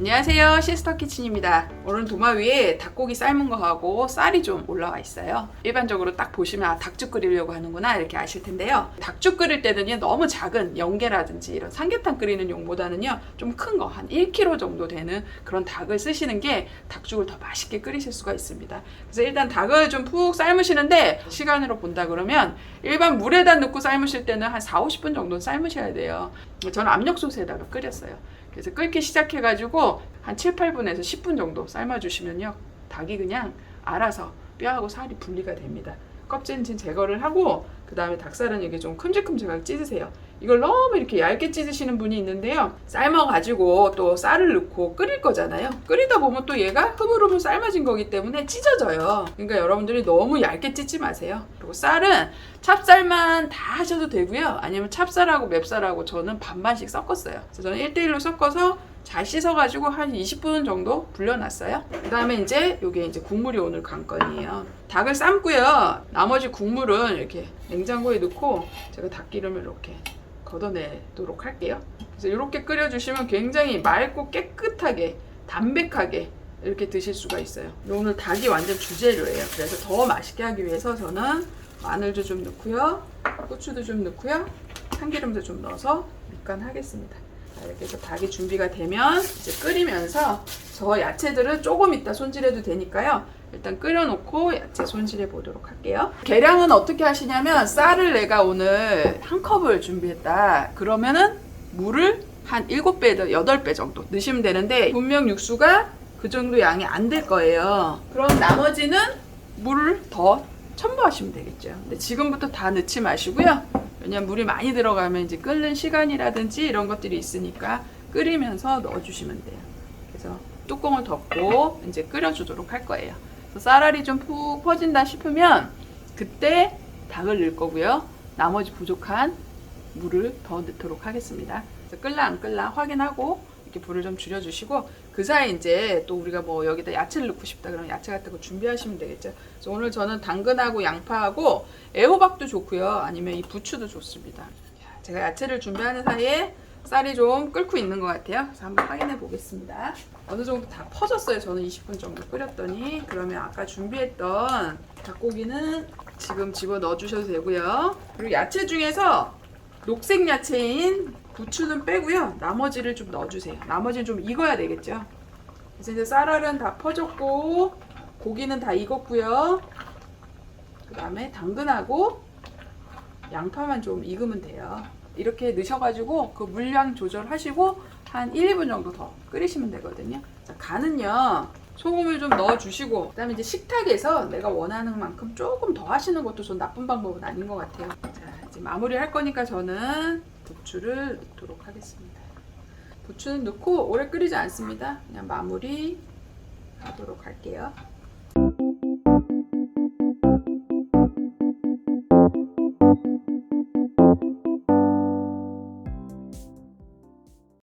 안녕하세요. 시스터 키친입니다. 오늘 도마 위에 닭고기 삶은 거하고 쌀이 좀 올라와 있어요. 일반적으로 딱 보시면 아, 닭죽 끓이려고 하는구나 이렇게 아실 텐데요. 닭죽 끓일 때는요 너무 작은 연계라든지 이런 삼계탕 끓이는 용보다는요 좀 큰 거 한 1kg 정도 되는 그런 닭을 쓰시는 게 닭죽을 더 맛있게 끓이실 수가 있습니다. 그래서 일단 닭을 좀 푹 삶으시는데 시간으로 본다 그러면 일반 물에다 넣고 삶으실 때는 한 4, 50분 정도 삶으셔야 돼요. 저는 압력솥에다가 끓였어요 그래서 끓기 시작해가지고 한 7, 8분에서 10분 정도 삶아주시면요. 닭이 그냥 알아서 뼈하고 살이 분리가 됩니다. 껍질은 제거를 하고 그 다음에 닭살은 이게 좀 큼직큼직하게 찢으세요. 이걸 너무 이렇게 얇게 찢으시는 분이 있는데요. 삶아가지고 또 쌀을 넣고 끓일 거잖아요. 끓이다 보면 또 얘가 흐물흐물 삶아진 거기 때문에 찢어져요. 그러니까 여러분들이 너무 얇게 찢지 마세요. 그리고 쌀은 찹쌀만 다 하셔도 되고요. 아니면 찹쌀하고 맵쌀하고 저는 반반씩 섞었어요. 그래서 저는 1대1로 섞어서 잘 씻어가지고 한 20분 정도 불려놨어요. 그 다음에 이제 요게 이제 국물이 오늘 관건이에요. 닭을 삶고요. 나머지 국물은 이렇게 냉장고에 넣고 제가 닭기름을 이렇게 걷어내도록 할게요. 그래서 이렇게 끓여주시면 굉장히 맑고 깨끗하게 담백하게 이렇게 드실 수가 있어요. 오늘 닭이 완전 주재료예요. 그래서 더 맛있게 하기 위해서 저는 마늘도 좀 넣고요. 고추도 좀 넣고요. 참기름도 좀 넣어서 밑간 하겠습니다. 자, 이렇게 해서 닭이 준비가 되면 이제 끓이면서 저 야채들은 조금 이따 손질해도 되니까요. 일단 끓여놓고 야채 손질해 보도록 할게요. 계량은 어떻게 하시냐면 쌀을 내가 오늘 한 컵을 준비했다. 그러면은 물을 한 7배에서 8배 정도 넣으시면 되는데 분명 육수가 그 정도 양이 안 될 거예요. 그럼 나머지는 물을 더 첨부하시면 되겠죠. 근데 지금부터 다 넣지 마시고요. 왜냐면 물이 많이 들어가면 이제 끓는 시간이라든지 이런 것들이 있으니까 끓이면서 넣어주시면 돼요. 그래서 뚜껑을 덮고 이제 끓여주도록 할 거예요. 그래서 쌀알이 좀 푹 퍼진다 싶으면 그때 닭을 넣을 거고요. 나머지 부족한 물을 더 넣도록 하겠습니다. 끓나 안 끓나 확인하고 이렇게 불을 좀 줄여주시고 그 사이 이제 또 우리가 뭐 여기다 야채를 넣고 싶다 그러면 야채 같은 거 준비하시면 되겠죠. 그래서 오늘 저는 당근하고 양파하고 애호박도 좋고요. 아니면 이 부추도 좋습니다. 자, 제가 야채를 준비하는 사이에 쌀이 좀 끓고 있는 것 같아요. 그래서 한번 확인해 보겠습니다. 어느 정도 다 퍼졌어요. 저는 20분 정도 끓였더니 그러면 아까 준비했던 닭고기는 지금 집어 넣어 주셔도 되고요. 그리고 야채 중에서 녹색 야채인 부추는 빼고요. 나머지를 좀 넣어주세요. 나머지는 좀 익어야 되겠죠. 그래서 이제 쌀알은 다 퍼졌고 고기는 다 익었고요. 그 다음에 당근하고 양파만 좀 익으면 돼요. 이렇게 넣으셔가지고 그 물량 조절하시고 한 1, 2분 정도 더 끓이시면 되거든요. 자, 간은요. 소금을 좀 넣어주시고 그다음에 이제 식탁에서 내가 원하는 만큼 조금 더 하시는 것도 전 나쁜 방법은 아닌 것 같아요. 자 이제 마무리 할 거니까 저는 부추를 넣도록 하겠습니다. 부추는 넣고 오래 끓이지 않습니다. 그냥 마무리 하도록 할게요.